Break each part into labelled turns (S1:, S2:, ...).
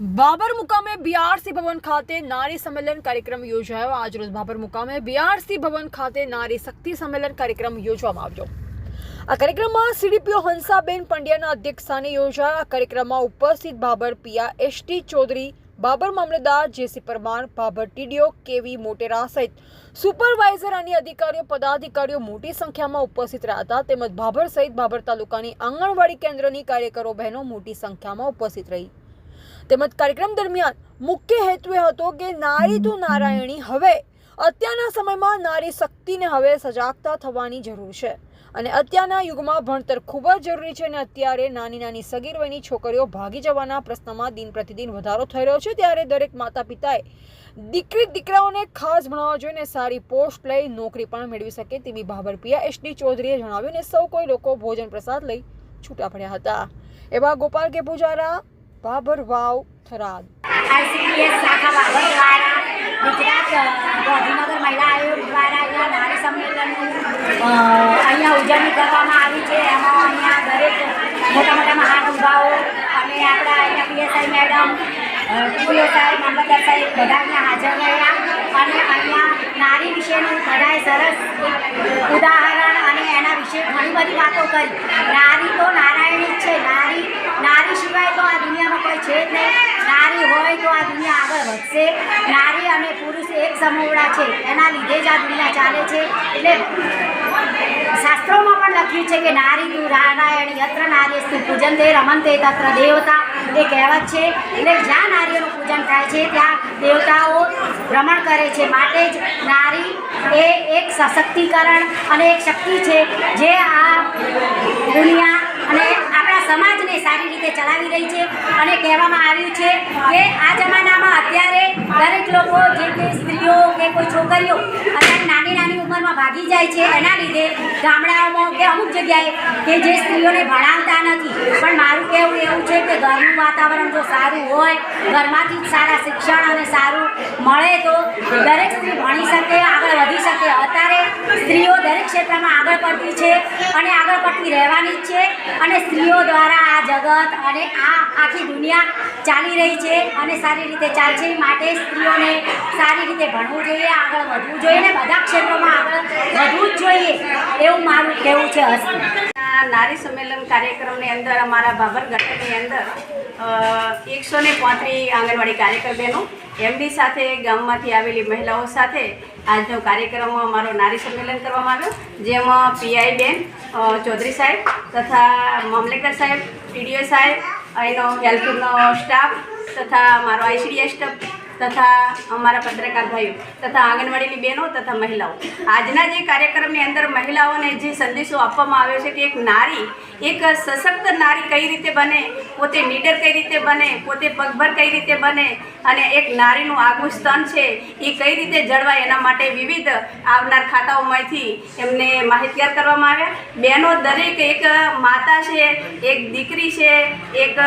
S1: બાબર મુકામે બીઆરસી ભવન ખાતે નારી સંમેલન કાર્યક્રમ યોજાયો. આજરોજ બાબર મુકામે બીઆરસી ભવન ખાતે નારી શક્તિ સંમેલન કાર્યક્રમ યોજવામાં આવ્યો. આ કાર્યક્રમમાં સીડીપીઓ હંસાબેન પંડ્યાના અધ્યક્ષસ્થાને યોજાયા. આ કાર્યક્રમમાં ઉપસ્થિત બાબર પિયા એસટી ચૌધરી, બાબર મામલતદાર J C Parmar, Babra TDO K V Motera સહિત સુપરવાઇઝર અને અધિકારીઓ, પદાધિકારીઓ મોટી સંખ્યામાં ઉપસ્થિત રહ્યા હતા. તેમજ બાબર સહિત બાબર તાલુકાની આંગણવાડી કેન્દ્રની કાર્યકરો બહેનો મોટી સંખ્યામાં ઉપસ્થિત રહી. તેમજ કાર્યક્રમ દરમિયાન મુખ્ય હેતુ એ હતો કે નારી તો નારાયણી હવે. અત્યારના સમયમાં નારી શક્તિને હવે સજાગતા થવાની જરૂર છે. અને અત્યારના યુગમાં ભણતર ખૂબ જ જરૂરી છે અને અત્યારે નાની નાની સગીર વયની છોકરીઓ ભાગી જવાના પ્રશ્નમાં દિન પ્રતિદિન વધારો થઈ રહ્યો છે. ત્યારે દરેક માતા પિતાએ દીકરી દીકરાઓને ખાસ ભણાવવા જોઈએ અને સારી પોસ્ટ લઈ નોકરી પણ મેળવી શકે તેવી બાબરપિયા એસડી ચૌધરીએ જણાવ્યું અને સૌ કોઈ લોકો ભોજન પ્રસાદ લઈ છૂટા પડ્યા હતા. એવા ગોપાલ કે પૂજારા બાબર વાવ
S2: ગુજરાત ગાંધીનગર મહિલા આયોગ દ્વારા અહીંયા નારી સંમેલનનું અહીંયા ઉજવણી કરવામાં આવી છે. એમાં અહીંયા દરેક મોટા મોટા મહાનુભાવો અને આપણા અહીંયા પીએસઆઈ મેડમ ટીડીઓ સાહેબ મામલતદાર સાહેબ બધા હાજર રહ્યા. અને અહીંયા નારી વિશેનું બધાએ સરસ ઉદાહરણ અને એના વિશે ઘણી બધી વાતો કરી. નારી તો નારાયણી જ છે. નારી નારી સિવાય તો આ દુનિયામાં કોઈ છે નહીં નારી હોય તો આ દુનિયા આગળ વધશે. નારી અને પુરુષ એક સમોવડા છે. એના લીધે જ આ દુનિયા ચાલે છે. એટલે શાસ્ત્રોમાં પણ લખ્યું છે કે નારી તું નારાયણ યત્ર નારીસ્તુ પૂજન તે રમંતે તત્ર દેવતા. એ કહેવત છે. એટલે જ્યાં નારીઓનું પૂજન થાય છે, ત્યાં દેવતાઓ ભ્રમણ કરે છે. માટે જ નારી એ એક સશક્તિકરણ અને એક શક્તિ છે. જે આ દુનિયા સારી રીતે ચલાવી રહી છે અને કહેવામાં આવ્યું છે કે આ જમાનામાં અત્યારે દરેક લોકો જે કે સ્ત્રીઓ કે કોઈ છોકરીઓ અત્યારે નાની નાની ઉંમરમાં ભાગી જાય છે, એના લીધે ગામડાઓમાં કે અમુક જગ્યાએ કે જે સ્ત્રીઓને ભણાવતા નથી. પણ મારું કહેવું એવું છે કે ઘરનું વાતાવરણ જો સારું હોય, ઘરમાંથી જ સારા શિક્ષણ અને સારું મળે તો દરેક સ્ત્રી ભણી શકે, આગળ વધી શકે. અત્યારે સ્ત્રીઓ દરેક ક્ષેત્રમાં આગળ પડતી છે અને આગળ પડતી રહેવાની જ છે અને સ્ત્રીઓ દ્વારા આ જગત અને આ આખી દુનિયા ચાલી રહી છે અને સારી રીતે ચાલશે માટે સ્ત્રીઓને સારી રીતે ભણવું જોઈએ, આગળ વધવું જોઈએ ને બધા ક્ષેત્રોમાં આગળ વધવું જ જોઈએ એવું મારું કહેવું છે હસ્ત.
S3: નારી સંમેલન કાર્યક્રમની અંદર, અમારા બાબર ગઢની અંદર એકસો ને પાંત્રીસ આંગણવાડી કાર્યકર બહેનો એમડી સાથે ગામમાંથી આવેલી મહિલાઓ સાથે આજનો કાર્યક્રમ અમારો નારી સંમેલન કરવામાં આવ્યો, જેમાં પીઆઈ બેન ચૌધરી સાહેબ તથા મામલેદાર સાહેબ ટીડીઓ સાહેબ એનો હેલ્થનો સ્ટાફ તથા મારો આઈસીડીએસ સ્ટાફ તથા અમારા પત્રકાર ભાઈઓ, તથા આંગણવાડીની બહેનો, તથા મહિલાઓ. આજના જે કાર્યક્રમની અંદર મહિલાઓને જે સંદેશો આપવામાં આવ્યો છે કે એક નારી, એક સશક્ત નારી કઈ રીતે બને, પોતે નીડર કઈ રીતે બને, પોતે પગભર કઈ રીતે બને, અને એક નારીનું આગવું સ્તન છે, એ કઈ રીતે જળવાય એના માટે વિવિધ આવનાર ખાતાઓમાંથી એમને માહિતગાર કરવામાં આવ્યા. બહેનો દરેક એક માતા છે, એક દીકરી છે, એક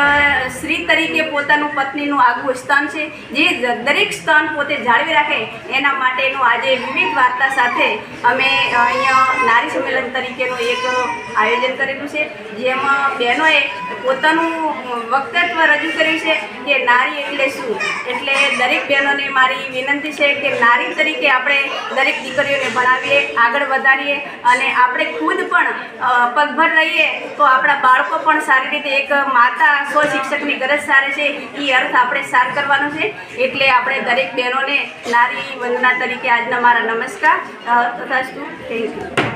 S3: સ્ત્રી તરીકે પોતાનું પત્નીનું આગવું સ્તન છે. જે દરેક સ્તન પોતે જાળવી રાખે એના માટેનું આજે વિવિધ વાર્તા સાથે અમે અહીંયા નારી સંમેલન તરીકેનું એક આયોજન કરેલું છે, જેમાં બહેનોએ પોતાનું વક્તત્વ રજૂ કર્યું છે કે નારી એટલે શું? એટલે દરેક બહેનોને મારી વિનંતી છે કે નારી તરીકે આપણે દરેક દીકરીઓને ભણાવીએ, આગળ વધારીએ અને આપણે ખુદ પણ પગભર રહીએ તો આપણા બાળકો પણ સારી રીતે એક માતા સ્વશિક્ષકની ગરજ સારે છે એ અર્થ આપણે સાર કરવાનો છે. એટલે આપણે દરેક બહેનોને નારી વંદના તરીકે આજના મારા નમસ્કાર. તથા થેન્ક યુ